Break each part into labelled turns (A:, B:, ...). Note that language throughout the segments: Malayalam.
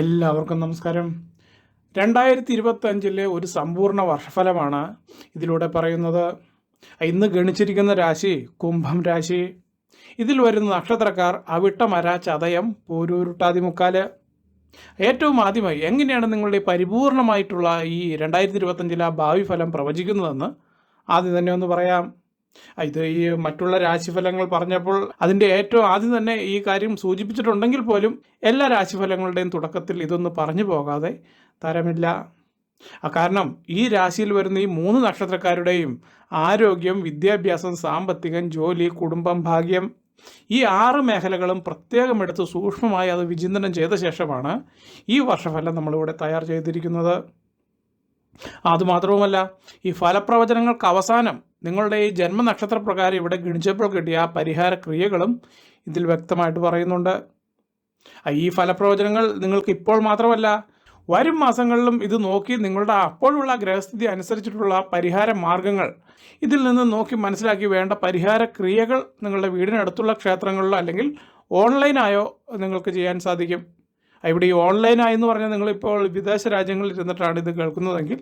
A: എല്ലാവർക്കും നമസ്കാരം. രണ്ടായിരത്തി ഇരുപത്തഞ്ചിലെ ഒരു സമ്പൂർണ വർഷഫലമാണ് ഇതിലൂടെ പറയുന്നത്. ഇന്ന് ഗണിച്ചിരിക്കുന്ന രാശി കുംഭം രാശി. ഇതിൽ വരുന്ന നക്ഷത്രക്കാർ അവിട്ടമര ചതയം പൂരൂരുട്ടാതിമുക്കാൽ. ഏറ്റവും ആദ്യമായി എങ്ങനെയാണ് നിങ്ങളുടെ പരിപൂർണമായിട്ടുള്ള ഈ രണ്ടായിരത്തി ഇരുപത്തഞ്ചിലെ ഭാവി ഫലം പ്രവചിക്കുന്നതെന്ന് ആദ്യം തന്നെ ഒന്ന് പറയാം. ഇത് ഈ മറ്റുള്ള രാശിഫലങ്ങൾ പറഞ്ഞപ്പോൾ അതിന്റെ ഏറ്റവും ആദ്യം തന്നെ ഈ കാര്യം സൂചിപ്പിച്ചിട്ടുണ്ടെങ്കിൽ പോലും എല്ലാ രാശിഫലങ്ങളുടെയും തുടക്കത്തിൽ ഇതൊന്ന് പറഞ്ഞു പോകാതെ തരമില്ല. കാരണം ഈ രാശിയിൽ വരുന്ന ഈ മൂന്ന് നക്ഷത്രക്കാരുടെയും ആരോഗ്യം വിദ്യാഭ്യാസം സാമ്പത്തികം ജോലി കുടുംബം ഭാഗ്യം ഈ ആറ് മേഖലകളും പ്രത്യേകം എടുത്ത് സൂക്ഷ്മമായി അത് വിചിന്തനം ചെയ്ത ശേഷമാണ് ഈ വർഷഫലം നമ്മളിവിടെ തയ്യാർ ചെയ്തിരിക്കുന്നത്. അതുമാത്രവുമല്ല ഈ ഫലപ്രവചനങ്ങൾക്ക് അവസാനം നിങ്ങളുടെ ഈ ജന്മനക്ഷത്ര പ്രകാരം ഇവിടെ ഗണിച്ചപ്പോൾ കിട്ടിയ ആ പരിഹാര ക്രിയകളും ഇതിൽ വ്യക്തമായിട്ട് പറയുന്നുണ്ട്. ഈ ഫലപ്രവചനങ്ങൾ നിങ്ങൾക്ക് ഇപ്പോൾ മാത്രമല്ല വരും മാസങ്ങളിലും ഇത് നോക്കി നിങ്ങളുടെ അപ്പോഴുള്ള ഗ്രഹസ്ഥിതി അനുസരിച്ചിട്ടുള്ള പരിഹാര മാർഗങ്ങൾ ഇതിൽ നിന്ന് നോക്കി മനസ്സിലാക്കി വേണ്ട പരിഹാര ക്രിയകൾ നിങ്ങളുടെ വീടിനടുത്തുള്ള ക്ഷേത്രങ്ങളിലോ അല്ലെങ്കിൽ ഓൺലൈനായോ നിങ്ങൾക്ക് ചെയ്യാൻ സാധിക്കും. ഇവിടെ ഈ ഓൺലൈനായി എന്ന് പറഞ്ഞാൽ നിങ്ങളിപ്പോൾ വിദേശ രാജ്യങ്ങളിൽ ഇരുന്നിട്ടാണ് ഇത് കേൾക്കുന്നതെങ്കിൽ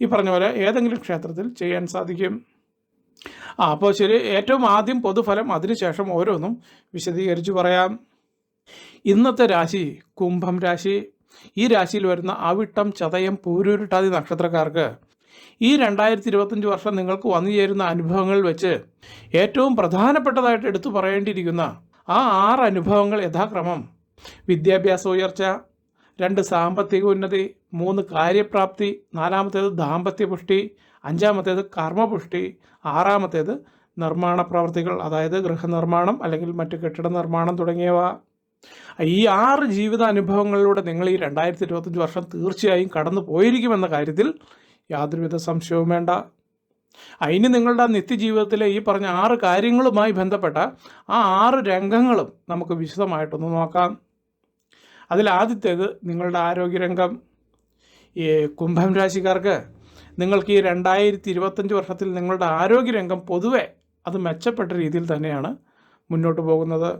A: ഈ പറഞ്ഞ പോലെ ഏതെങ്കിലും ക്ഷേത്രത്തിൽ ചെയ്യാൻ സാധിക്കും. ആ അപ്പോൾ ശരി ഏറ്റവും ആദ്യം പൊതുഫലം അതിനുശേഷം ഓരോന്നും വിശദീകരിച്ച് പറയാം. ഇന്നത്തെ രാശി കുംഭം രാശി. ഈ രാശിയിൽ വരുന്ന അവിട്ടം ചതയം പൂരൂരുട്ടാതി നക്ഷത്രക്കാർക്ക് ഈ രണ്ടായിരത്തി ഇരുപത്തഞ്ച് വർഷം നിങ്ങൾക്ക് വന്നു ചേരുന്ന അനുഭവങ്ങൾ വെച്ച് ഏറ്റവും പ്രധാനപ്പെട്ടതായിട്ട് എടുത്തു പറയേണ്ടിയിരിക്കുന്ന ആ ആറ് അനുഭവങ്ങൾ യഥാക്രമം വിദ്യാഭ്യാസ ഉയർച്ച രണ്ട് സാമ്പത്തിക ഉന്നതി മൂന്ന് കാര്യപ്രാപ്തി നാലാമത്തേത് ദാമ്പത്യ പുഷ്ടി അഞ്ചാമത്തേത് കർമ്മപുഷ്ടി ആറാമത്തേത് നിർമ്മാണ പ്രവർത്തികൾ അതായത് ഗൃഹനിർമ്മാണം അല്ലെങ്കിൽ മറ്റു കെട്ടിട നിർമ്മാണം തുടങ്ങിയവ. ഈ ആറ് ജീവിത അനുഭവങ്ങളിലൂടെ നിങ്ങൾ ഈ രണ്ടായിരത്തി ഇരുപത്തഞ്ച് വർഷം തീർച്ചയായും കടന്നു പോയിരിക്കുമെന്ന കാര്യത്തിൽ യാതൊരുവിധ സംശയവും വേണ്ട. അതിന് നിങ്ങളുടെ നിത്യജീവിതത്തിലെ ഈ പറഞ്ഞ ആറ് കാര്യങ്ങളുമായി ബന്ധപ്പെട്ട ആ ആറ് രംഗങ്ങളും നമുക്ക് വിശദമായിട്ടൊന്ന് നോക്കാം. അതിൽ ആദ്യത്തേത് നിങ്ങളുടെ ആരോഗ്യരംഗം. ഈ കുംഭം രാശിക്കാർക്ക് നിങ്ങൾക്ക് ഈ രണ്ടായിരത്തി ഇരുപത്തഞ്ച് വർഷത്തിൽ നിങ്ങളുടെ ആരോഗ്യരംഗം പൊതുവെ അത് മെച്ചപ്പെട്ട രീതിയിൽ തന്നെയാണ് മുന്നോട്ട് പോകുന്നത്.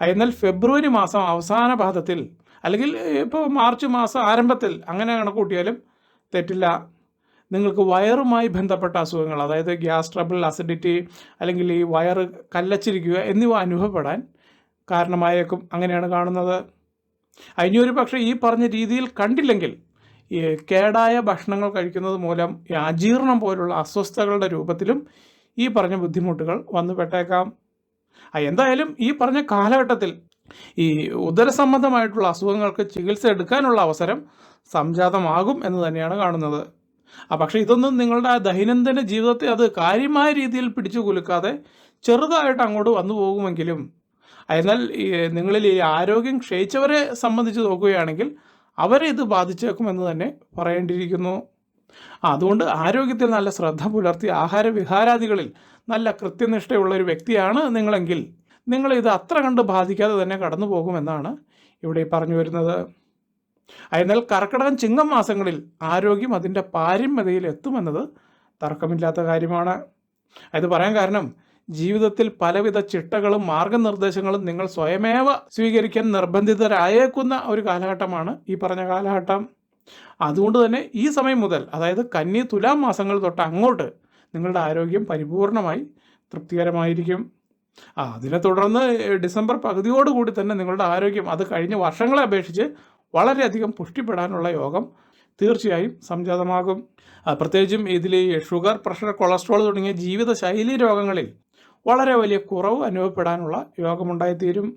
A: എന്നാൽ ഫെബ്രുവരി മാസം അവസാന പാദത്തിൽ അല്ലെങ്കിൽ ഇപ്പോൾ മാർച്ച് മാസം ആരംഭത്തിൽ അങ്ങനെ കണക്കൂട്ടിയാലും തെറ്റില്ല. നിങ്ങൾക്ക് വയറുമായി ബന്ധപ്പെട്ട അസുഖങ്ങൾ അതായത് ഗ്യാസ് ട്രബിൾ അസിഡിറ്റി അല്ലെങ്കിൽ ഈ വയറ് കല്ലച്ചിരിക്കുക എന്നിവ അനുഭവപ്പെടാൻ കാരണമായേക്കും. അങ്ങനെയാണ് കാണുന്നത്. അതിന് ഒരു പക്ഷേ ഈ പറഞ്ഞ രീതിയിൽ കണ്ടില്ലെങ്കിൽ കേടായ ഭക്ഷണങ്ങൾ കഴിക്കുന്നത് മൂലം അജീർണം പോലുള്ള അസ്വസ്ഥതകളുടെ രൂപത്തിലും ഈ പറഞ്ഞ ബുദ്ധിമുട്ടുകൾ വന്നു പെട്ടേക്കാം. എന്തായാലും ഈ പറഞ്ഞ കാലഘട്ടത്തിൽ ഈ ഉദരസംബന്ധമായിട്ടുള്ള അസുഖങ്ങൾക്ക് ചികിത്സ എടുക്കാനുള്ള അവസരം സംജാതമാകും എന്ന് തന്നെയാണ് കാണുന്നത്. ആ പക്ഷേ ഇതൊന്നും നിങ്ങളുടെ ദൈനംദിന ജീവിതത്തെ അത് കാര്യമായ രീതിയിൽ പിടിച്ചു കുലുക്കാതെ ചെറുതായിട്ട് അങ്ങോട്ട് വന്നു പോകുമെങ്കിലും എന്നാൽ നിങ്ങളിൽ ഈ ആരോഗ്യം ക്ഷയിച്ചവരെ സംബന്ധിച്ച് നോക്കുകയാണെങ്കിൽ അവരെ ഇത് ബാധിച്ചേക്കുമെന്ന് തന്നെ പറയേണ്ടിയിരിക്കുന്നു. അതുകൊണ്ട് ആരോഗ്യത്തിൽ നല്ല ശ്രദ്ധ പുലർത്തി ആഹാര വിഹാരാദികളിൽ നല്ല കൃത്യനിഷ്ഠയുള്ള ഒരു വ്യക്തിയാണ് നിങ്ങളെങ്കിൽ നിങ്ങൾ ഇത് അത്ര കണ്ട് ബാധിക്കാതെ തന്നെ കടന്നു പോകുമെന്നാണ് ഇവിടെ പറഞ്ഞു വരുന്നത്. എന്നാൽ കർക്കിടകം ചിങ്ങം മാസങ്ങളിൽ ആരോഗ്യം അതിന്റെ പാരമ്യതയിൽ എത്തുമെന്നത് തർക്കമില്ലാത്ത കാര്യമാണ്. അത് പറയാൻ കാരണം ജീവിതത്തിൽ പലവിധ ചിട്ടകളും മാർഗനിർദ്ദേശങ്ങളും നിങ്ങൾ സ്വയമേവ സ്വീകരിക്കാൻ നിർബന്ധിതരായേക്കുന്ന ഒരു കാലഘട്ടമാണ് ഈ പറഞ്ഞ കാലഘട്ടം. അതുകൊണ്ട് തന്നെ ഈ സമയം മുതൽ അതായത് കന്നി തുലാം മാസങ്ങൾ തൊട്ട് അങ്ങോട്ട് നിങ്ങളുടെ ആരോഗ്യം പരിപൂർണമായി തൃപ്തികരമായിരിക്കും. ആ അതിനെ തുടർന്ന് ഡിസംബർ പകുതിയോടുകൂടി തന്നെ നിങ്ങളുടെ ആരോഗ്യം അത് കഴിഞ്ഞ വർഷങ്ങളെ അപേക്ഷിച്ച് വളരെയധികം പുഷ്ടിപ്പെടാനുള്ള യോഗം തീർച്ചയായും സംജാതമാകും. പ്രത്യേകിച്ചും ഇതിൽ ഷുഗർ പ്രഷർ കൊളസ്ട്രോൾ തുടങ്ങിയ ജീവിതശൈലി രോഗങ്ങളിൽ വളരെ വലിയ കുറവ് അനുഭവപ്പെടാനുള്ള യോഗമുണ്ടായിത്തീരും.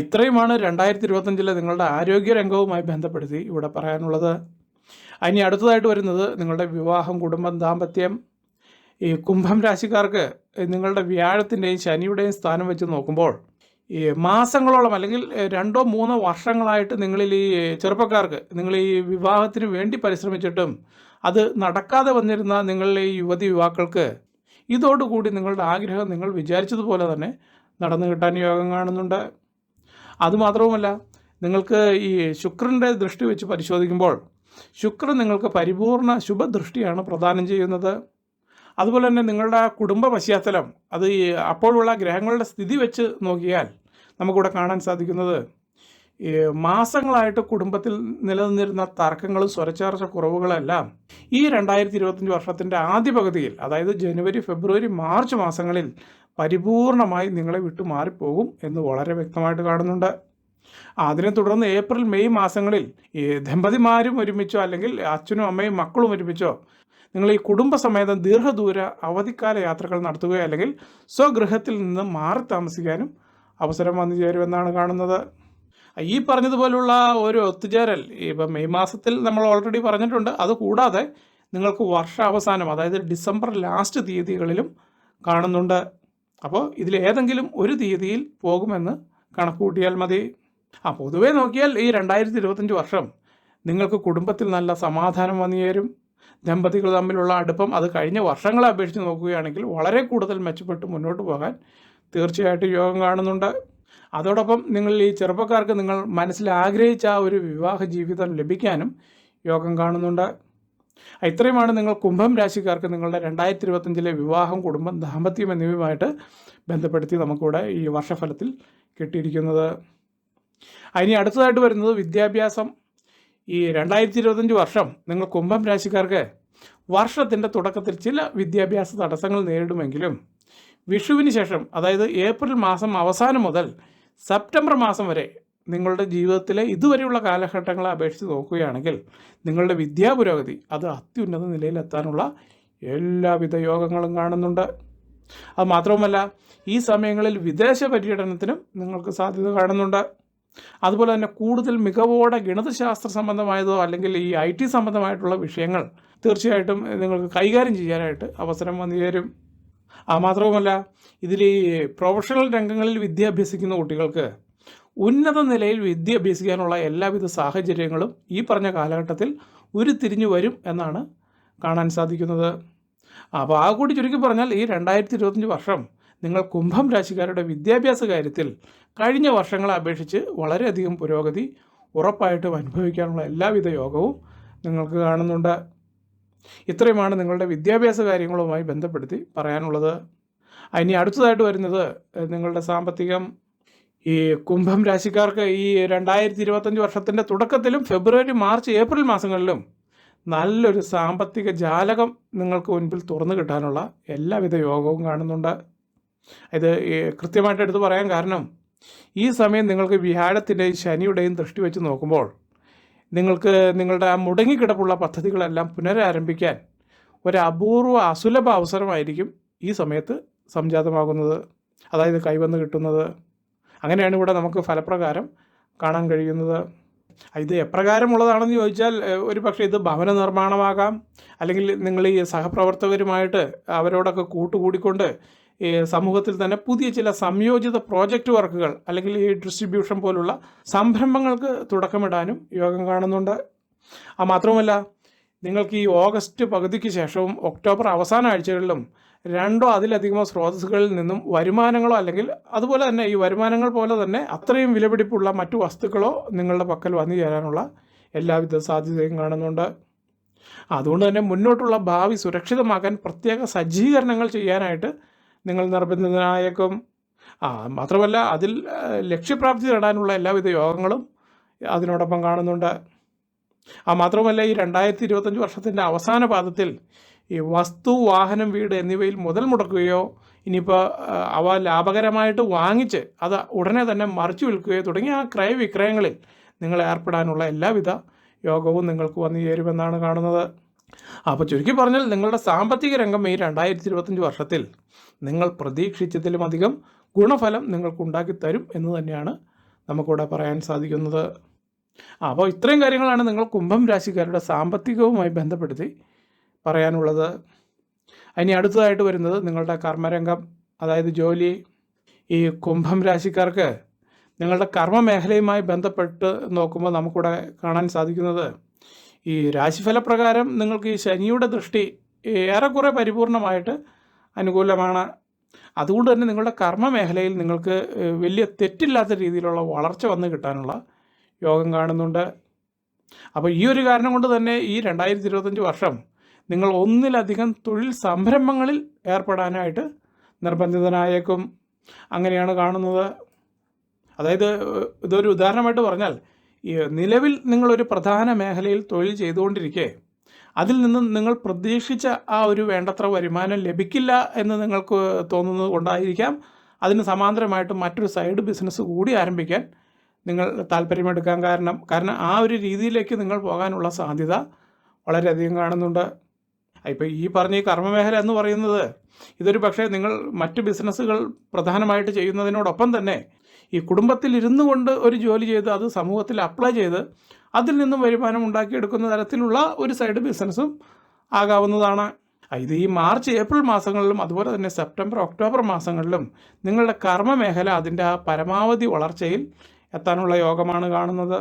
A: ഇത്രയുമാണ് രണ്ടായിരത്തി ഇരുപത്തഞ്ചിലെ നിങ്ങളുടെ ആരോഗ്യരംഗവുമായി ബന്ധപ്പെടുത്തി ഇവിടെ പറയാനുള്ളത്. ഇനി അടുത്തതായിട്ട് വരുന്നത് നിങ്ങളുടെ വിവാഹം കുടുംബം ദാമ്പത്യം. ഈ കുംഭം രാശിക്കാർക്ക് നിങ്ങളുടെ വ്യാഴത്തിന്റെയും ശനിയുടെയും സ്ഥാനം വെച്ച് നോക്കുമ്പോൾ ഈ മാസങ്ങളോളം അല്ലെങ്കിൽ രണ്ടോ മൂന്നോ വർഷങ്ങളായിട്ട് നിങ്ങളിൽ ഈ ചെറുപ്പക്കാർക്ക് നിങ്ങൾ ഈ വിവാഹത്തിന് വേണ്ടി പരിശ്രമിച്ചിട്ടും അത് നടക്കാതെ വന്നിരുന്ന നിങ്ങളിലെ യുവതി യുവാക്കൾക്ക് ഇതോടുകൂടി നിങ്ങളുടെ ആഗ്രഹം നിങ്ങൾ വിചാരിച്ചതുപോലെ തന്നെ നടന്നു കിട്ടാൻ യോഗം കാണുന്നുണ്ട്. അതുമാത്രവുമല്ല നിങ്ങൾക്ക് ഈ ശുക്രന്റെ ദൃഷ്ടി വെച്ച് പരിശോധിക്കുമ്പോൾ ശുക്രൻ നിങ്ങൾക്ക് പരിപൂർണ ശുഭദൃഷ്ടിയാണ് പ്രദാനം ചെയ്യുന്നത്. അതുപോലെ തന്നെ നിങ്ങളുടെ കുടുംബ പശ്ചാത്തലം അത് അപ്പോഴുള്ള ഗ്രഹങ്ങളുടെ സ്ഥിതി വെച്ച് നോക്കിയാൽ നമുക്കിവിടെ കാണാൻ സാധിക്കുന്നത് മാസങ്ങളായിട്ട് കുടുംബത്തിൽ നിലനിന്നിരുന്ന തർക്കങ്ങളും സ്വരച്ചേർച്ച കുറവുകളെല്ലാം ഈ രണ്ടായിരത്തി ഇരുപത്തഞ്ച് വർഷത്തിന്റെ ആദ്യ പകുതിയിൽ അതായത് ജനുവരി ഫെബ്രുവരി മാർച്ച് മാസങ്ങളിൽ പരിപൂർണമായി നിങ്ങളെ വിട്ടു മാറിപ്പോകും എന്ന് വളരെ വ്യക്തമായിട്ട് കാണുന്നുണ്ട്. അതിനെ തുടർന്ന് ഏപ്രിൽ മെയ് മാസങ്ങളിൽ ഈ ദമ്പതിമാരും ഒരുമിച്ചോ അല്ലെങ്കിൽ അച്ഛനും അമ്മയും മക്കളും ഒരുമിച്ചോ നിങ്ങൾ ഈ കുടുംബസമേതം ദീർഘദൂര അവധിക്കാല യാത്രകൾ നടത്തുകയോ അല്ലെങ്കിൽ സ്വഗൃഹത്തിൽ നിന്ന് മാറി താമസിക്കാനും അവസരം വന്നു ചേരുമെന്നാണ് കാണുന്നത്. ഈ പറഞ്ഞതുപോലുള്ള ഒരു ഒത്തുചേരൽ ഇപ്പം മെയ് മാസത്തിൽ നമ്മൾ ഓൾറെഡി പറഞ്ഞിട്ടുണ്ട്. അതുകൂടാതെ നിങ്ങൾക്ക് വർഷാവസാനം അതായത് ഡിസംബർ ലാസ്റ്റ് തീയതികളിലും കാണുന്നുണ്ട്. അപ്പോൾ ഇതിലേതെങ്കിലും ഒരു തീയതിയിൽ പോകുമെന്ന് കണക്ക് കൂട്ടിയാൽ മതി. ആ പൊതുവേ നോക്കിയാൽ ഈ രണ്ടായിരത്തി ഇരുപത്തഞ്ച് വർഷം നിങ്ങൾക്ക് കുടുംബത്തിൽ നല്ല സമാധാനം വന്നു ചേരും. ദമ്പതികൾ തമ്മിലുള്ള അടുപ്പം അത് കഴിഞ്ഞ വർഷങ്ങളെ അപേക്ഷിച്ച് നോക്കുകയാണെങ്കിൽ വളരെ കൂടുതൽ മെച്ചപ്പെട്ട് മുന്നോട്ട് പോകാൻ തീർച്ചയായിട്ടും യോഗം കാണുന്നുണ്ട്. അതോടൊപ്പം നിങ്ങൾ ഈ ചെറുപ്പക്കാർക്ക് നിങ്ങൾ മനസ്സിൽ ആഗ്രഹിച്ച ആ ഒരു വിവാഹ ജീവിതം ലഭിക്കാനും യോഗം കാണുന്നുണ്ട്. ഇത്രയുമാണ് നിങ്ങൾ കുംഭം രാശിക്കാർക്ക് നിങ്ങളുടെ രണ്ടായിരത്തി ഇരുപത്തഞ്ചിലെ വിവാഹം കുടുംബം ദാമ്പത്യം എന്നിവയുമായിട്ട് ബന്ധപ്പെടുത്തി നമുക്കിവിടെ ഈ വർഷഫലത്തിൽ കിട്ടിയിരിക്കുന്നത്. അതിനി അടുത്തതായിട്ട് വരുന്നത് വിദ്യാഭ്യാസം. ഈ രണ്ടായിരത്തി ഇരുപത്തഞ്ച് വർഷം നിങ്ങൾ കുംഭം രാശിക്കാർക്ക് വർഷത്തിന്റെ തുടക്കത്തിൽ ചില വിദ്യാഭ്യാസ തടസ്സങ്ങൾ നേരിടുമെങ്കിലും വിഷുവിന് ശേഷം അതായത് ഏപ്രിൽ മാസം അവസാനം മുതൽ സെപ്റ്റംബർ മാസം വരെ നിങ്ങളുടെ ജീവിതത്തിലെ ഇതുവരെയുള്ള കാലഘട്ടങ്ങളെ അപേക്ഷിച്ച് നോക്കുകയാണെങ്കിൽ നിങ്ങളുടെ വിദ്യാപുരോഗതി അത് അത്യുന്നത നിലയിലെത്താനുള്ള എല്ലാവിധ യോഗങ്ങളും കാണുന്നുണ്ട്. അത് മാത്രവുമല്ല ഈ സമയങ്ങളിൽ വിദേശ പര്യടനത്തിനും നിങ്ങൾക്ക് സാധ്യത കാണുന്നുണ്ട്. അതുപോലെ തന്നെ കൂടുതൽ മികവോടെ ഗണിതശാസ്ത്ര സംബന്ധമായതോ അല്ലെങ്കിൽ ഈ ഐ ടി സംബന്ധമായിട്ടുള്ള വിഷയങ്ങൾ തീർച്ചയായിട്ടും നിങ്ങൾക്ക് കൈകാര്യം ചെയ്യാനായിട്ട് അവസരം വന്നു ചേരും ആ മാത്രവുമല്ല ഇതിൽ ഈ പ്രൊഫഷണൽ രംഗങ്ങളിൽ വിദ്യ അഭ്യസിക്കുന്ന കുട്ടികൾക്ക് ഉന്നത നിലയിൽ വിദ്യ അഭ്യസിക്കാനുള്ള എല്ലാവിധ സാഹചര്യങ്ങളും ഈ പറഞ്ഞ കാലഘട്ടത്തിൽ ഉരുത്തിരിഞ്ഞു വരും എന്നാണ് കാണാൻ സാധിക്കുന്നത്. അപ്പോൾ ആ കൂടി ചുരുക്കി പറഞ്ഞാൽ ഈ രണ്ടായിരത്തി ഇരുപത്തഞ്ച് വർഷം നിങ്ങൾ കുംഭം രാശിക്കാരുടെ വിദ്യാഭ്യാസ കാര്യത്തിൽ കഴിഞ്ഞ വർഷങ്ങളെ അപേക്ഷിച്ച് വളരെയധികം പുരോഗതി ഉറപ്പായിട്ടും അനുഭവിക്കാനുള്ള എല്ലാവിധ യോഗവും നിങ്ങൾക്ക് കാണുന്നുണ്ട്. ഇത്രയുമാണ് നിങ്ങളുടെ വിദ്യാഭ്യാസ കാര്യങ്ങളുമായി ബന്ധപ്പെടുത്തി പറയാനുള്ളത്. ഇനി അടുത്തതായിട്ട് വരുന്നത് നിങ്ങളുടെ സാമ്പത്തികം. ഈ കുംഭം രാശിക്കാർക്ക് ഈ രണ്ടായിരത്തി ഇരുപത്തഞ്ച് വർഷത്തിന്റെ തുടക്കത്തിലും ഫെബ്രുവരി മാർച്ച് ഏപ്രിൽ മാസങ്ങളിലും നല്ലൊരു സാമ്പത്തിക ജാലകം നിങ്ങൾക്ക് മുൻപിൽ തുറന്നു കിട്ടാനുള്ള എല്ലാവിധ യോഗവും കാണുന്നുണ്ട്. ഇത് കൃത്യമായിട്ട് എടുത്ത് പറയാൻ കാരണം ഈ സമയം നിങ്ങൾക്ക് വ്യാഴത്തിന്റെയും ശനിയുടെയും ദൃഷ്ടി വെച്ച് നോക്കുമ്പോൾ നിങ്ങൾക്ക് നിങ്ങളുടെ ആ മുടങ്ങിക്കിടപ്പുള്ള പദ്ധതികളെല്ലാം പുനരാരംഭിക്കാൻ ഒരു അപൂർവ അസുലഭ അവസരമായിരിക്കും ഈ സമയത്ത് സംജാതമാകുന്നത്. അതായത് കൈവന്ന് കിട്ടുന്നത്. അങ്ങനെയാണ് ഇവിടെ നമുക്ക് ഫലപ്രകാരം കാണാൻ കഴിയുന്നത്. ഇത് എപ്രകാരമുള്ളതാണെന്ന് ചോദിച്ചാൽ ഒരു പക്ഷേ ഇത് ഭവന നിർമ്മാണമാകാം. അല്ലെങ്കിൽ നിങ്ങൾ ഈ സഹപ്രവർത്തകരുമായിട്ട് അവരോടൊക്കെ കൂട്ടുകൂടിക്കൊണ്ട് സമൂഹത്തിൽ തന്നെ പുതിയ ചില സംയോജിത പ്രോജക്റ്റ് വർക്കുകൾ അല്ലെങ്കിൽ ഈ ഡിസ്ട്രിബ്യൂഷൻ പോലുള്ള സംരംഭങ്ങൾക്ക് തുടക്കമിടാനും യോഗം കാണുന്നുണ്ട്. ആ മാത്രവുമല്ല നിങ്ങൾക്ക് ഈ ഓഗസ്റ്റ് പകുതിക്ക് ശേഷവും ഒക്ടോബർ അവസാന ആഴ്ചകളിലും രണ്ടോ അതിലധികമോ സ്രോതസ്സുകളിൽ നിന്നും വരുമാനങ്ങളോ അല്ലെങ്കിൽ അതുപോലെ തന്നെ ഈ വരുമാനങ്ങൾ പോലെ തന്നെ അത്രയും വിലപിടിപ്പുള്ള മറ്റു വസ്തുക്കളോ നിങ്ങളുടെ പക്കൽ വന്നു ചേരാനുള്ള എല്ലാവിധ സാധ്യതയും കാണുന്നുണ്ട്. അതുകൊണ്ട് തന്നെ മുന്നോട്ടുള്ള ഭാവി സുരക്ഷിതമാക്കാൻ പ്രത്യേക സജ്ജീകരണങ്ങൾ ചെയ്യാനായിട്ട് നിങ്ങൾ നിർബന്ധിതനായേക്കും. ആ മാത്രമല്ല അതിൽ ലക്ഷ്യപ്രാപ്തി നേടാനുള്ള എല്ലാവിധ യോഗങ്ങളും അതിനോടൊപ്പം കാണുന്നുണ്ട്. ആ മാത്രമല്ല ഈ രണ്ടായിരത്തി ഇരുപത്തഞ്ച് വർഷത്തിന്റെ അവസാന പാദത്തിൽ ഈ വസ്തു വാഹനം വീട് എന്നിവയിൽ മുതൽ മുടക്കുകയോ ഇനിയിപ്പോൾ അവ ലാഭകരമായിട്ട് വാങ്ങിച്ച് അത് ഉടനെ തന്നെ മറിച്ചു വിൽക്കുകയോ തുടങ്ങി ആ ക്രയവിക്രയങ്ങളിൽ നിങ്ങൾ ഏർപ്പെടാനുള്ള എല്ലാവിധ യോഗവും നിങ്ങൾക്ക് വന്നു ചേരുമെന്നാണ് കാണുന്നത്. അപ്പോൾ ചുരുക്കി പറഞ്ഞാൽ നിങ്ങളുടെ സാമ്പത്തിക രംഗം ഈ രണ്ടായിരത്തി ഇരുപത്തഞ്ച് വർഷത്തിൽ നിങ്ങൾ പ്രതീക്ഷിച്ചതിലും അധികം ഗുണഫലം നിങ്ങൾക്ക് ഉണ്ടാക്കി തരും എന്ന് തന്നെയാണ് നമുക്കിവിടെ പറയാൻ സാധിക്കുന്നത്. അപ്പോൾ ഇത്രയും കാര്യങ്ങളാണ് നിങ്ങൾ കുംഭം രാശിക്കാരുടെ സാമ്പത്തികവുമായി ബന്ധപ്പെടുത്തി പറയാനുള്ളത്. ഇനി അടുത്തതായിട്ട് വരുന്നത് നിങ്ങളുടെ കർമ്മരംഗം അതായത് ജോലി. ഈ കുംഭം രാശിക്കാർക്ക് നിങ്ങളുടെ കർമ്മ മേഖലയുമായി ബന്ധപ്പെട്ട് നോക്കുമ്പോൾ നമുക്കിവിടെ കാണാൻ സാധിക്കുന്നത് ഈ രാശിഫലപ്രകാരം നിങ്ങൾക്ക് ഈ ശനിയുടെ ദൃഷ്ടി ഏറെക്കുറെ പരിപൂർണമായിട്ട് അനുകൂലമാണ്. അതുകൊണ്ട് തന്നെ നിങ്ങളുടെ കർമ്മ മേഖലയിൽ നിങ്ങൾക്ക് വലിയ തെറ്റില്ലാത്ത രീതിയിലുള്ള വളർച്ച വന്ന് കിട്ടാനുള്ള യോഗം കാണുന്നുണ്ട്. അപ്പോൾ ഈ ഒരു കാരണം കൊണ്ട് തന്നെ ഈ രണ്ടായിരത്തി ഇരുപത്തഞ്ച് വർഷം നിങ്ങൾ ഒന്നിലധികം തൊഴിൽ സംരംഭങ്ങളിൽ ഏർപ്പെടാനായിട്ട് നിർബന്ധിതനായേക്കും. അങ്ങനെയാണ് കാണുന്നത്. അതായത് ഇതൊരു ഉദാഹരണമായിട്ട് പറഞ്ഞാൽ നിലവിൽ നിങ്ങളൊരു പ്രധാന മേഖലയിൽ തൊഴിൽ ചെയ്തുകൊണ്ടിരിക്കെ അതിൽ നിന്ന് നിങ്ങൾ പ്രതീക്ഷിച്ച ആ ഒരു വേണ്ടത്ര വരുമാനം ലഭിക്കില്ല എന്ന് നിങ്ങൾക്ക് തോന്നുന്നത് കൊണ്ടായിരിക്കാം അതിന് സമാന്തരമായിട്ട് മറ്റൊരു സൈഡ് ബിസിനസ് കൂടി ആരംഭിക്കാൻ നിങ്ങൾ താല്പര്യമെടുക്കാൻ കാരണം കാരണം ആ ഒരു രീതിയിലേക്ക് നിങ്ങൾ പോകാനുള്ള സാധ്യത വളരെയധികം കാണുന്നുണ്ട്. ഇപ്പോൾ ഈ പറഞ്ഞ ഈ കർമ്മമേഖല എന്ന് പറയുന്നത് ഇതൊരു പക്ഷേ നിങ്ങൾ മറ്റ് ബിസിനസ്സുകൾ പ്രധാനമായിട്ട് ചെയ്യുന്നതിനോടൊപ്പം തന്നെ ഈ കുടുംബത്തിൽ ഇരുന്നു കൊണ്ട് ഒരു ജോലി ചെയ്ത് അത് സമൂഹത്തിൽ അപ്ലൈ ചെയ്ത് അതിൽ നിന്നും വരുമാനം ഉണ്ടാക്കിയെടുക്കുന്ന തരത്തിലുള്ള ഒരു സൈഡ് ബിസിനസ്സും ആകാവുന്നതാണ്. ഇത് ഈ മാർച്ച് ഏപ്രിൽ മാസങ്ങളിലും അതുപോലെ തന്നെ സെപ്റ്റംബർ ഒക്ടോബർ മാസങ്ങളിലും നിങ്ങളുടെ കർമ്മ മേഖല അതിന്റെ ആ പരമാവധി വളർച്ചയിൽ എത്താനുള്ള യോഗമാണ് കാണുന്നത്.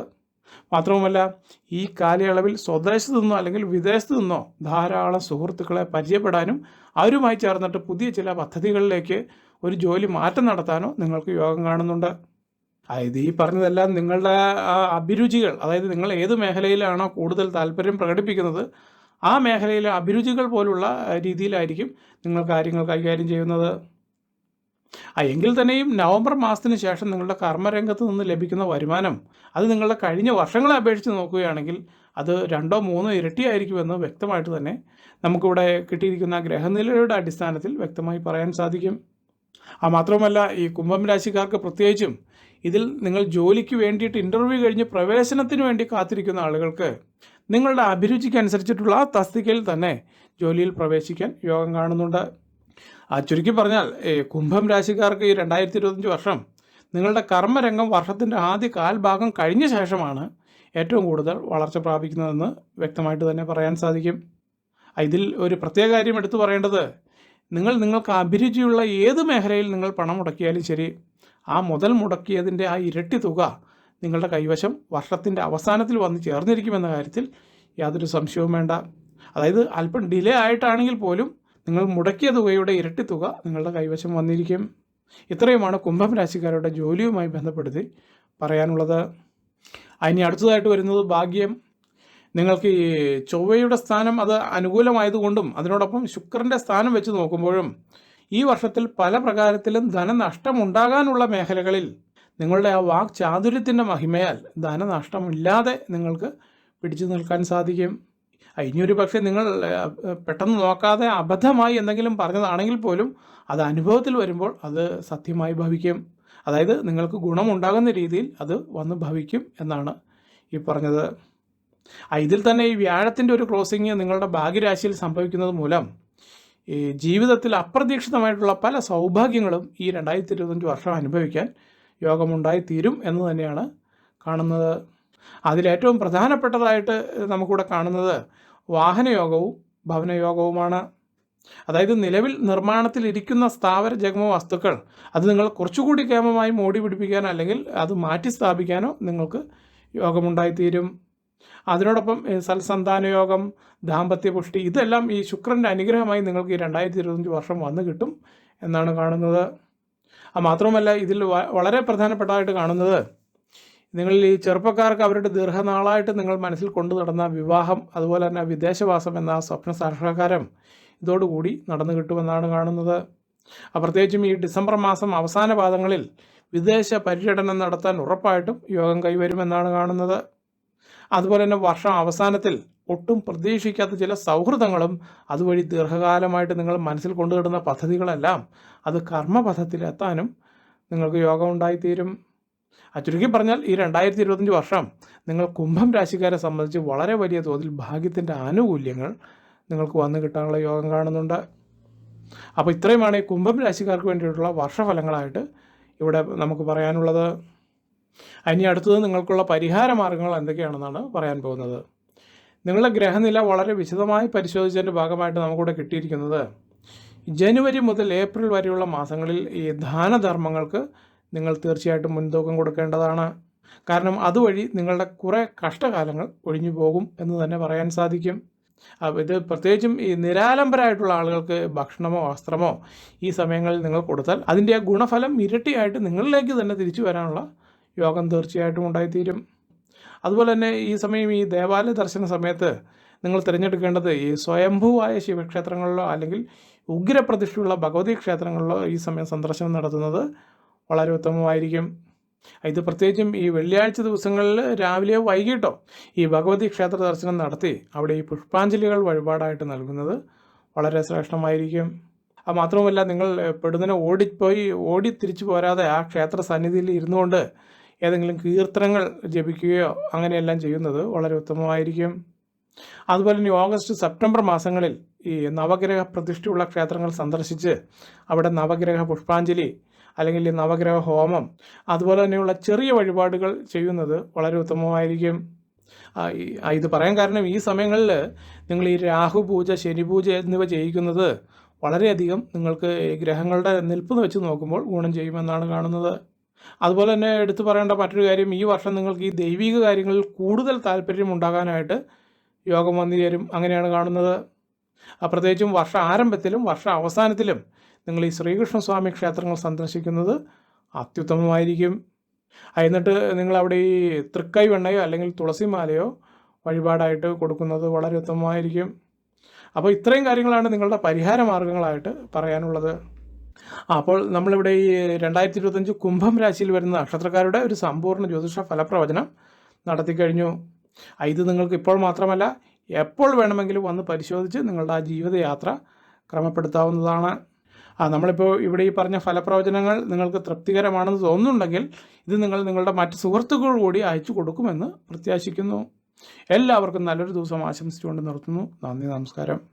A: മാത്രവുമല്ല ഈ കാലയളവിൽ സ്വദേശത്തു നിന്നോ അല്ലെങ്കിൽ വിദേശത്തു നിന്നോ ധാരാളം സുഹൃത്തുക്കളെ പരിചയപ്പെടാനും അവരുമായി ചേർന്നിട്ട് പുതിയ ചില പദ്ധതികളിലേക്ക് ഒരു ജോലി മാറ്റം നടത്താനോ നിങ്ങൾക്ക് യോഗം കാണുന്നുണ്ട്. അതായത് ഈ പറഞ്ഞതെല്ലാം നിങ്ങളുടെ അഭിരുചികൾ അതായത് നിങ്ങൾ ഏത് മേഖലയിലാണോ കൂടുതൽ താല്പര്യം പ്രകടിപ്പിക്കുന്നത് ആ മേഖലയിലെ അഭിരുചികൾ പോലുള്ള രീതിയിലായിരിക്കും നിങ്ങൾ കാര്യങ്ങൾ കൈകാര്യം ചെയ്യുന്നത്. ആ എങ്കിൽ തന്നെയും നവംബർ മാസത്തിന് ശേഷം നിങ്ങളുടെ കർമ്മരംഗത്ത് നിന്ന് ലഭിക്കുന്ന വരുമാനം അത് നിങ്ങളുടെ കഴിഞ്ഞ വർഷങ്ങളെ അപേക്ഷിച്ച് നോക്കുകയാണെങ്കിൽ അത് രണ്ടോ മൂന്നോ ഇരട്ടിയായിരിക്കുമെന്ന് വ്യക്തമായിട്ട് തന്നെ നമുക്കിവിടെ കിട്ടിയിരിക്കുന്ന ഗ്രഹനിലയുടെ അടിസ്ഥാനത്തിൽ വ്യക്തമായി പറയാൻ സാധിക്കും. ആ മാത്രമല്ല ഈ കുംഭം രാശിക്കാർക്ക് പ്രത്യേകിച്ചും ഇതിൽ നിങ്ങൾ ജോലിക്ക് വേണ്ടിയിട്ട് ഇന്റർവ്യൂ കഴിഞ്ഞ് പ്രവേശനത്തിന് വേണ്ടി കാത്തിരിക്കുന്ന ആളുകൾക്ക് നിങ്ങളുടെ അഭിരുചിക്ക് അനുസരിച്ചിട്ടുള്ള ആ തസ്തികയിൽ തന്നെ ജോലിയിൽ പ്രവേശിക്കാൻ യോഗം കാണുന്നുണ്ട്. ആ ചുരുക്കി പറഞ്ഞാൽ കുംഭം രാശിക്കാർക്ക് ഈ രണ്ടായിരത്തി ഇരുപത്തഞ്ച് വർഷം നിങ്ങളുടെ കർമ്മരംഗം വർഷത്തിന്റെ ആദ്യ കാൽഭാഗം കഴിഞ്ഞ ശേഷമാണ് ഏറ്റവും കൂടുതൽ വളർച്ച പ്രാപിക്കുന്നതെന്ന് വ്യക്തമായിട്ട് തന്നെ പറയാൻ സാധിക്കും. ഇതിൽ ഒരു പ്രത്യേക കാര്യം എടുത്തു പറയേണ്ടത് നിങ്ങൾ നിങ്ങൾക്ക് അഭിരുചിയുള്ള ഏത് മേഖലയിൽ നിങ്ങൾ പണം മുടക്കിയാലും ശരി ആ മുതൽ മുടക്കിയതിന്റെ ആ ഇരട്ടി തുക നിങ്ങളുടെ കൈവശം വർഷത്തിന്റെ അവസാനത്തിൽ വന്ന് ചേർന്നിരിക്കുമെന്ന കാര്യത്തിൽ യാതൊരു സംശയവും വേണ്ട. അതായത് അല്പം ഡിലേ ആയിട്ടാണെങ്കിൽ പോലും നിങ്ങൾ മുടക്കിയ തുകയുടെ ഇരട്ടി തുക നിങ്ങളുടെ കൈവശം വന്നിരിക്കും. ഇത്രയുമാണ് കുംഭം രാശിക്കാരുടെ ജോലിയുമായി ബന്ധപ്പെടുത്തി പറയാനുള്ളത്. അതിനി അടുത്തതായിട്ട് വരുന്നത് ഭാഗ്യം. നിങ്ങൾക്ക് ഈ ചൊവ്വയുടെ സ്ഥാനം അത് അനുകൂലമായതുകൊണ്ടും അതിനോടൊപ്പം ശുക്രന്റെ സ്ഥാനം വെച്ച് നോക്കുമ്പോഴും ഈ വർഷത്തിൽ പല പ്രകാരത്തിലും ധനനഷ്ടമുണ്ടാകാനുള്ള മേഖലകളിൽ നിങ്ങളുടെ ആ വാക് ചാതുര്യത്തിന്റെ മഹിമയാൽ ധനനഷ്ടമില്ലാതെ നിങ്ങൾക്ക് പിടിച്ചു നിൽക്കാൻ സാധിക്കും. ഇനിയൊരു പക്ഷേ നിങ്ങൾ പെട്ടെന്ന് നോക്കാതെ അബദ്ധമായി എന്തെങ്കിലും പറഞ്ഞതാണെങ്കിൽ പോലും അത് അനുഭവത്തിൽ വരുമ്പോൾ അത് സത്യമായി ഭവിക്കും. അതായത് നിങ്ങൾക്ക് ഗുണമുണ്ടാകുന്ന രീതിയിൽ അത് വന്ന് ഭവിക്കും എന്നാണ് ഈ പറഞ്ഞത്. ഇതിൽ തന്നെ ഈ വ്യാഴത്തിന്റെ ഒരു ക്രോസിങ് നിങ്ങളുടെ ഭാഗ്യരാശിയിൽ സംഭവിക്കുന്നത് മൂലം ഈ ജീവിതത്തിൽ അപ്രതീക്ഷിതമായിട്ടുള്ള പല സൗഭാഗ്യങ്ങളും ഈ രണ്ടായിരത്തി ഇരുപത്തഞ്ച് വർഷം അനുഭവിക്കാൻ യോഗമുണ്ടായിത്തീരും എന്ന് തന്നെയാണ് കാണുന്നത്. അതിലേറ്റവും പ്രധാനപ്പെട്ടതായിട്ട് നമുക്കിവിടെ കാണുന്നത് വാഹനയോഗവും ഭവനയോഗവുമാണ് അതായത് നിലവിൽ നിർമ്മാണത്തിലിരിക്കുന്ന സ്ഥാവര ജഗമ വസ്തുക്കൾ അത് നിങ്ങൾ കുറച്ചുകൂടി കേമമായി മോടി പിടിപ്പിക്കാനോ അല്ലെങ്കിൽ അത് മാറ്റി സ്ഥാപിക്കാനോ നിങ്ങൾക്ക് യോഗമുണ്ടായിത്തീരും അതിനോടൊപ്പം സൽസന്താനയോഗം സൽസന്താന യോഗം ദാമ്പത്യ പുഷ്ടി ഇതെല്ലാം ഈ ശുക്രന്റെ അനുഗ്രഹമായി നിങ്ങൾക്ക് ഈ രണ്ടായിരത്തി ഇരുപത്തഞ്ച് വർഷം വന്നു കിട്ടും എന്നാണ് കാണുന്നത്. ആ മാത്രമല്ല ഇതിൽ വളരെ പ്രധാനപ്പെട്ടതായിട്ട് കാണുന്നത് നിങ്ങൾ ഈ ചെറുപ്പക്കാർക്ക് അവരുടെ ദീർഘനാളായിട്ട് നിങ്ങൾ മനസ്സിൽ കൊണ്ടു നടന്ന വിവാഹം അതുപോലെ തന്നെ വിദേശവാസം എന്ന സ്വപ്ന സാക്ഷാത്കാരം ഇതോടുകൂടി നടന്നു കിട്ടുമെന്നാണ് കാണുന്നത്. പ്രത്യേകിച്ചും ഈ ഡിസംബർ മാസം അവസാന പാദങ്ങളിൽ വിദേശ പര്യടനം നടത്താൻ ഉറപ്പായിട്ടും യോഗം കൈവരുമെന്നാണ് കാണുന്നത്. അതുപോലെ തന്നെ വർഷം അവസാനത്തിൽ ഒട്ടും പ്രതീക്ഷിക്കാത്ത ചില സൗഹൃദങ്ങളും അതുവഴി ദീർഘകാലമായിട്ട് നിങ്ങൾ മനസ്സിൽ കൊണ്ടുകിടുന്ന പദ്ധതികളെല്ലാം അത് കർമ്മപഥത്തിലെത്താനും നിങ്ങൾക്ക് യോഗം ഉണ്ടായിത്തീരും ചുരുക്കി പറഞ്ഞാൽ ഈ രണ്ടായിരത്തി ഇരുപത്തഞ്ച് വർഷം നിങ്ങൾ കുംഭം രാശിക്കാരെ സംബന്ധിച്ച് വളരെ വലിയ തോതിൽ ഭാഗ്യത്തിന്റെ ആനുകൂല്യങ്ങൾ നിങ്ങൾക്ക് വന്നു കിട്ടാനുള്ള യോഗം കാണുന്നുണ്ട്. അപ്പോൾ ഇത്രയുമാണ് ഈ കുംഭം രാശിക്കാർക്ക് വേണ്ടിയിട്ടുള്ള വർഷഫലങ്ങളായിട്ട് ഇവിടെ നമുക്ക് പറയാനുള്ളത്. ഇനി അടുത്തത് നിങ്ങൾക്കുള്ള പരിഹാര മാർഗങ്ങൾ എന്തൊക്കെയാണെന്നാണ് പറയാൻ പോകുന്നത്. നിങ്ങളുടെ ഗ്രഹനില വളരെ വിശദമായി പരിശോധിച്ചതിന്റെ ഭാഗമായിട്ട് നമുക്കിവിടെ കിട്ടിയിരിക്കുന്നത് ജനുവരി മുതൽ ഏപ്രിൽ വരെയുള്ള മാസങ്ങളിൽ ഈ ദാനധർമ്മങ്ങൾക്ക് നിങ്ങൾ തീർച്ചയായിട്ടും മുൻതൂക്കം കൊടുക്കേണ്ടതാണ്. കാരണം അതുവഴി നിങ്ങളുടെ കുറേ കഷ്ടകാലങ്ങൾ ഒഴിഞ്ഞു പോകും എന്ന് തന്നെ പറയാൻ സാധിക്കും. ഇത് പ്രത്യേകിച്ചും ഈ നിരാലംബരായിട്ടുള്ള ആളുകൾക്ക് ഭക്ഷണമോ വസ്ത്രമോ ഈ സമയങ്ങളിൽ നിങ്ങൾ കൊടുത്താൽ അതിന്റെ ആ ഗുണഫലം ഇരട്ടിയായിട്ട് നിങ്ങളിലേക്ക് തന്നെ തിരിച്ചു വരാനുള്ള യോഗം തീർച്ചയായിട്ടും ഉണ്ടായിത്തീരും. അതുപോലെ തന്നെ ഈ സമയം ഈ ദേവാലയ ദർശന സമയത്ത് നിങ്ങൾ തിരഞ്ഞെടുക്കേണ്ടത് ഈ സ്വയംഭൂവായ ശിവക്ഷേത്രങ്ങളിലോ അല്ലെങ്കിൽ ഉഗ്രപ്രതിഷ്ഠയുള്ള ഭഗവതി ക്ഷേത്രങ്ങളിലോ ഈ സമയം സന്ദർശനം നടത്തുന്നത് വളരെ ഉത്തമമായിരിക്കും. ഇത് പ്രത്യേകിച്ചും ഈ വെള്ളിയാഴ്ച ദിവസങ്ങളിൽ രാവിലെയോ വൈകിട്ടോ ഈ ഭഗവതി ക്ഷേത്ര ദർശനം നടത്തി അവിടെ ഈ പുഷ്പാഞ്ജലികൾ വഴിപാടായിട്ട് നൽകുന്നത് വളരെ ശ്രേഷ്ഠമായിരിക്കും. അത് മാത്രവുമല്ല നിങ്ങൾ പെടുന്നതിനെ ഓടിപ്പോയി ഓടി തിരിച്ചു പോരാതെ ആ ക്ഷേത്ര സന്നിധിയിൽ ഇരുന്നുകൊണ്ട് ഏതെങ്കിലും കീർത്തനങ്ങൾ ജപിക്കുകയോ അങ്ങനെയെല്ലാം ചെയ്യുന്നത് വളരെ ഉത്തമമായിരിക്കും. അതുപോലെ തന്നെ ഓഗസ്റ്റ് സെപ്റ്റംബർ മാസങ്ങളിൽ ഈ നവഗ്രഹ പ്രതിഷ്ഠയുള്ള ക്ഷേത്രങ്ങൾ സന്ദർശിച്ച് അവിടെ നവഗ്രഹ പുഷ്പാഞ്ജലി അല്ലെങ്കിൽ നവഗ്രഹ ഹോമം അതുപോലെ തന്നെയുള്ള ചെറിയ വഴിപാടുകൾ ചെയ്യുന്നത് വളരെ ഉത്തമമായിരിക്കും. ഇത് പറയാൻ കാരണം ഈ സമയങ്ങളിൽ നിങ്ങൾ ഈ രാഹു പൂജ ശനി പൂജ എന്നിവ ചെയ്യിക്കുന്നത് വളരെയധികം നിങ്ങൾക്ക് ഗ്രഹങ്ങളുടെ നിൽപ്പ് വെച്ച് നോക്കുമ്പോൾ ഗുണം ചെയ്യുമെന്നാണ് കാണുന്നത്. അതുപോലെ തന്നെ എടുത്തു പറയേണ്ട മറ്റൊരു കാര്യം ഈ വർഷം നിങ്ങൾക്ക് ഈ ദൈവിക കാര്യങ്ങളിൽ കൂടുതൽ താല്പര്യം ഉണ്ടാകാനായിട്ട് യോഗം വന്നു ചേരും അങ്ങനെയാണ് കാണുന്നത്. പ്രത്യേകിച്ചും വർഷ ആരംഭത്തിലും വർഷ അവസാനത്തിലും നിങ്ങൾ ഈ ശ്രീകൃഷ്ണസ്വാമി ക്ഷേത്രങ്ങൾ സന്ദർശിക്കുന്നത് അത്യുത്തമമായിരിക്കും. എന്നിട്ട് നിങ്ങൾ അവിടെ ഈ തൃക്കൈ വെണ്ണയോ അല്ലെങ്കിൽ തുളസിമാലയോ വഴിപാടായിട്ട് കൊടുക്കുന്നത് വളരെ ഉത്തമമായിരിക്കും. അപ്പോൾ ഇത്രയും കാര്യങ്ങളാണ് നിങ്ങളുടെ പരിഹാര മാർഗങ്ങളായിട്ട് പറയാനുള്ളത്. അപ്പോൾ നമ്മളിവിടെ ഈ രണ്ടായിരത്തി ഇരുപത്തഞ്ച് കുംഭം രാശിയിൽ വരുന്ന നക്ഷത്രക്കാരുടെ ഒരു സമ്പൂർണ ജ്യോതിഷ ഫലപ്രവചനം നടത്തിക്കഴിഞ്ഞു കഴിഞ്ഞു. ഇത് നിങ്ങൾക്ക് ഇപ്പോൾ മാത്രമല്ല എപ്പോൾ വേണമെങ്കിലും വന്ന് പരിശോധിച്ച് നിങ്ങളുടെ ആ ജീവിതയാത്ര ക്രമപ്പെടുത്താവുന്നതാണ്. ആ നമ്മളിപ്പോൾ ഇവിടെ ഈ പറഞ്ഞ ഫലപ്രവചനങ്ങൾ നിങ്ങൾക്ക് തൃപ്തികരമാണെന്ന് തോന്നുന്നുണ്ടെങ്കിൽ ഇത് നിങ്ങൾ നിങ്ങളുടെ മറ്റ് സുഹൃത്തുക്കൾ കൂടി അയച്ചു കൊടുക്കുമെന്ന് പ്രത്യാശിക്കുന്നു. എല്ലാവർക്കും നല്ലൊരു ദിവസം ആശംസിച്ചുകൊണ്ട് നിർത്തുന്നു. നന്ദി നമസ്കാരം.